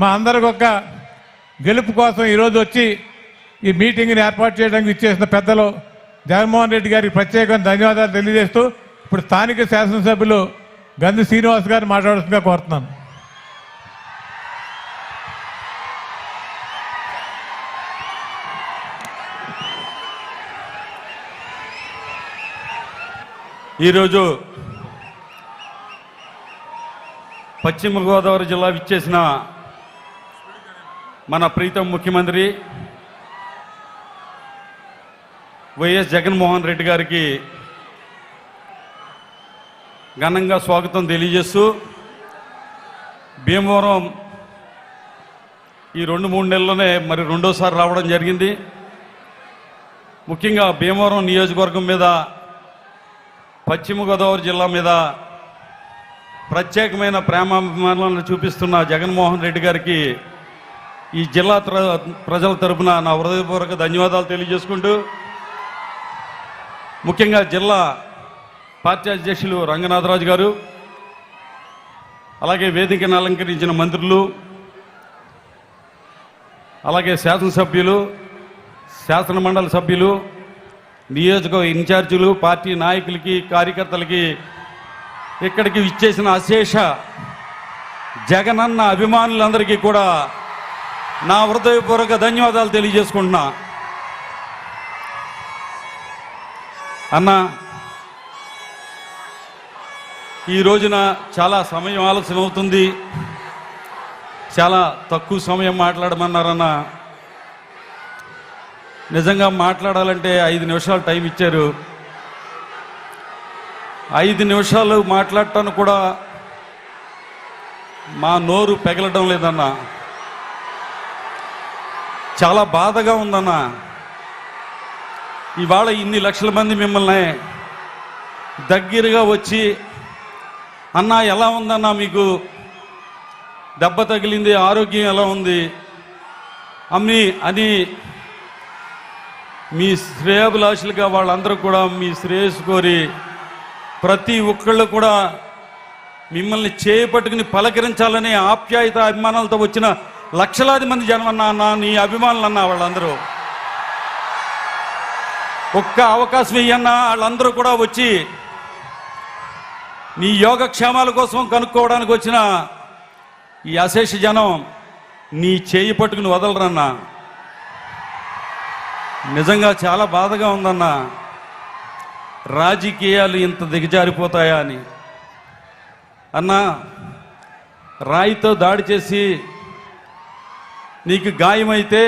మా అందరికి గెలుపు కోసం ఈరోజు వచ్చి ఈ మీటింగ్ని ఏర్పాటు చేయడానికి ఇచ్చేసిన పెద్దలు జగన్మోహన్ రెడ్డి గారికి ప్రత్యేకంగా ధన్యవాదాలు తెలియజేస్తూ ఇప్పుడు స్థానిక శాసనసభ్యులు గంధి శ్రీనివాస్ గారు మాట్లాడుతుందిగా కోరుతున్నాను. ఈరోజు పశ్చిమ గోదావరి జిల్లా విచ్చేసిన మన ప్రీతం ముఖ్యమంత్రి వైఎస్ జగన్మోహన్ రెడ్డి గారికి ఘనంగా స్వాగతం తెలియజేస్తూ భీమవరం ఈ రెండు మూడు నెలల్లోనే మరి రెండోసారి రావడం జరిగింది. ముఖ్యంగా భీమవరం నియోజకవర్గం మీద పశ్చిమ గోదావరి జిల్లా మీద ప్రత్యేకమైన ప్రేమాభిమానాలను చూపిస్తున్న జగన్మోహన్ రెడ్డి గారికి ఈ జిల్లా త్ర- ప్రజల తరపున నా హృదయపూర్వక ధన్యవాదాలు తెలియజేసుకుంటూ ముఖ్యంగా జిల్లా పార్టీ అధ్యక్షులు రంగనాథరాజు గారు అలాగే వేదికను అలంకరించిన మంత్రులు అలాగే శాసనసభ్యులు శాసనమండలి సభ్యులు నియోజకవర్గ ఇన్ఛార్జీలు పార్టీ నాయకులకి కార్యకర్తలకి ఇక్కడికి ఇచ్చేసిన అశేష జగనన్న అభిమానులందరికీ కూడా నా హృదయపూర్వక ధన్యవాదాలు తెలియజేసుకుంటున్నా. అన్న ఈ రోజున చాలా సమయం ఆలస్యం అవుతుంది. చాలా తక్కువ సమయం మాట్లాడమన్నారన్న. నిజంగా మాట్లాడాలంటే ఐదు నిమిషాలు టైం ఇచ్చారు. ఐదు నిమిషాలు మాట్లాడటానికి కూడా మా నోరు పెగలడం లేదన్నా. చాలా బాధగా ఉందన్న. ఇవాళ ఇన్ని లక్షల మంది మిమ్మల్ని దగ్గరగా వచ్చి అన్న ఎలా ఉందన్నా మీకు? దెబ్బ తగిలింది ఆరోగ్యం ఎలా ఉంది? అమ్మి అని మీ శ్రేయభిలాషులుగా వాళ్ళందరూ కూడా మీ శ్రేయస్సు కోరి ప్రతి ఒక్కళ్ళు కూడా మిమ్మల్ని చేపట్టుకుని పలకరించాలనే ఆప్యాయత అభిమానాలతో వచ్చిన లక్షలాది మంది జనం అన్నా అన్న నీ అభిమానులు అన్నా వాళ్ళందరూ? ఒక్క అవకాశం ఇయ్యన్నా వాళ్ళందరూ కూడా వచ్చి నీ యోగక్షేమాల కోసం కనుక్కోవడానికి వచ్చిన ఈ అశేష జనం నీ చేయి పట్టుకుని వదలరన్నా. నిజంగా చాలా బాధగా ఉందన్నా. రాజకీయాలు ఇంత దిగజారిపోతాయా అని. అన్నా రాయితో దాడి చేసి నీకు గాయమైతే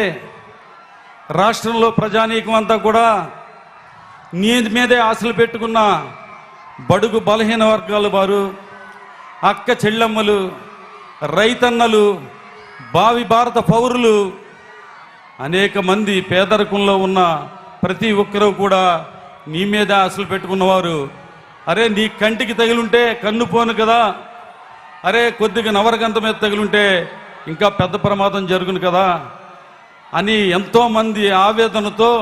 రాష్ట్రంలో ప్రజానీకం అంతా కూడా నీ మీదే ఆశలు పెట్టుకున్న బడుగు బలహీన వర్గాల వారు అక్క చెల్లెమ్మలు రైతన్నలు భావి భారత పౌరులు అనేక మంది పేదరికంలో ఉన్న ప్రతి ఒక్కరూ కూడా నీ మీద ఆశలు పెట్టుకున్నవారు అరే నీ కంటికి తగిలుంటే కన్ను పోను కదా. అరే కొద్దిగా నవరగంత మీద తగిలుంటే ఇంకా పెద్ద ప్రమాదం జరుగును కదా అని ఎంతోమంది ఆవేదనతో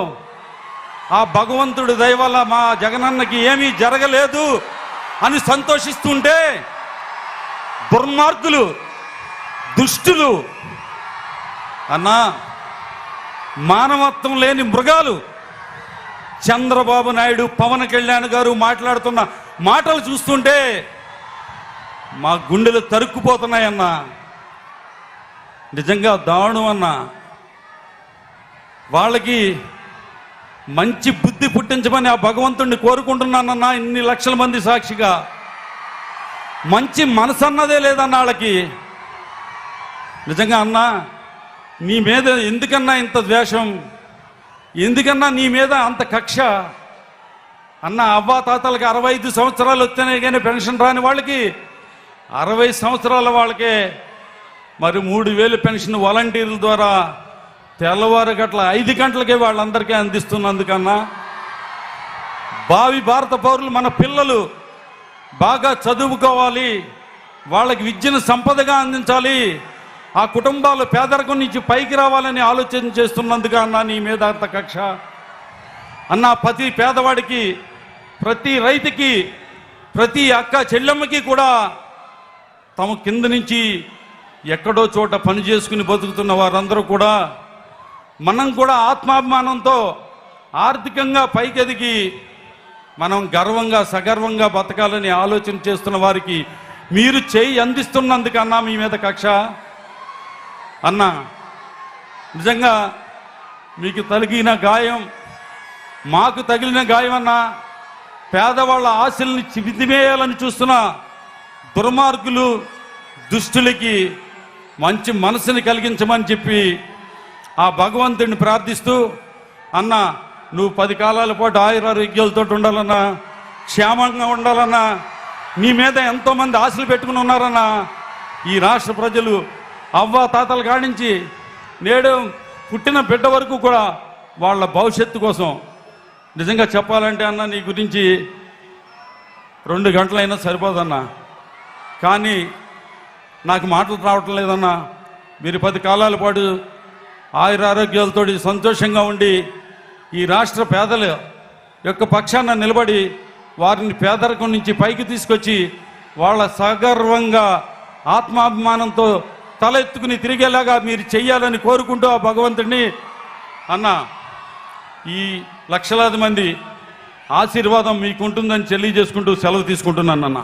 ఆ భగవంతుడి దయవల్ల మా జగనన్నకి ఏమీ జరగలేదు అని సంతోషిస్తుంటే దుర్మార్గులు దుష్టులు అన్నా మానవత్వం లేని మృగాలు చంద్రబాబు నాయుడు పవన్ కళ్యాణ్ గారు మాట్లాడుతున్న మాటలు చూస్తుంటే మా గుండెలు తరుక్కుపోతున్నాయన్నా. నిజంగా దారుణం అన్నా వాళ్ళకి మంచి బుద్ధి పుట్టించమని ఆ భగవంతుణ్ణి కోరుకుంటున్నానన్న ఇన్ని లక్షల మంది సాక్షిగా. మంచి మనసు అన్నదే లేదన్న వాళ్ళకి. నిజంగా అన్నా నీ మీద ఎందుకన్నా ఇంత ద్వేషం? ఎందుకన్నా నీ మీద అంత కక్ష? అన్న అవ్వా తాతలకి అరవై ఐదు సంవత్సరాలు వస్తేనే కానీ పెన్షన్ రాని వాళ్ళకి అరవై సంవత్సరాల వాళ్ళకే మరి మూడు వేలు పెన్షన్ వాలంటీర్ల ద్వారా తెల్లవారు గట్ల ఐదు గంటలకే వాళ్ళందరికీ అందిస్తున్నందుకన్నా భావి భారత పౌరులు మన పిల్లలు బాగా చదువుకోవాలి వాళ్ళకి విద్యను సంపదగా అందించాలి ఆ కుటుంబాలు పేదరికం నుంచి పైకి రావాలని ఆలోచన చేస్తున్నందుకు అన్న నీ మీద అంత కక్ష. అన్న ప్రతి పేదవాడికి ప్రతి రైతుకి ప్రతి అక్క చెల్లెమ్మకి కూడా తమ కింద నుంచి ఎక్కడో చోట పని చేసుకుని బతుకుతున్న వారందరూ కూడా మనం కూడా ఆత్మాభిమానంతో ఆర్థికంగా పైకెదిగి మనం గర్వంగా సగర్వంగా బతకాలని ఆలోచన చేస్తున్న వారికి మీరు చేయి అందిస్తున్నందుకన్నా మీ మీద కక్ష? అన్నా నిజంగా మీకు తగిలిన గాయం మాకు తగిలిన గాయం అన్నా పేదవాళ్ళ ఆశల్ని చివిదివేయాలని చూస్తున్న దుర్మార్గులు దుష్టులకి మంచి మనసుని కలిగించమని చెప్పి ఆ భగవంతుడిని ప్రార్థిస్తూ అన్న నువ్వు పది కాలాల పాటు ఆయురారోగ్యాలతో ఉండాలన్నా క్షేమంగా ఉండాలన్నా నీ మీద ఎంతోమంది ఆశలు పెట్టుకుని ఉన్నారన్నా ఈ రాష్ట్ర ప్రజలు అవ్వ తాతల కాడించి నేడు పుట్టిన బిడ్డ వరకు కూడా వాళ్ళ భవిష్యత్తు కోసం నిజంగా చెప్పాలంటే అన్న నీ గురించి రెండు గంటలైనా సరిపోదన్నా. కానీ నాకు మాటలు రావటం లేదన్నా. మీరు పది కాలాల పాటు ఆయుర ఆరోగ్యాలతో సంతోషంగా ఉండి ఈ రాష్ట్ర పేదల యొక్క పక్షాన నిలబడి వారిని పేదరికం నుంచి పైకి తీసుకొచ్చి వాళ్ళ సగర్వంగా ఆత్మాభిమానంతో తల ఎత్తుకుని తిరిగేలాగా మీరు చెయ్యాలని కోరుకుంటూ ఆ భగవంతుడిని అన్న ఈ లక్షలాది మంది ఆశీర్వాదం మీకుంటుందని తెలియజేసుకుంటూ సెలవు తీసుకుంటున్నాను అన్నా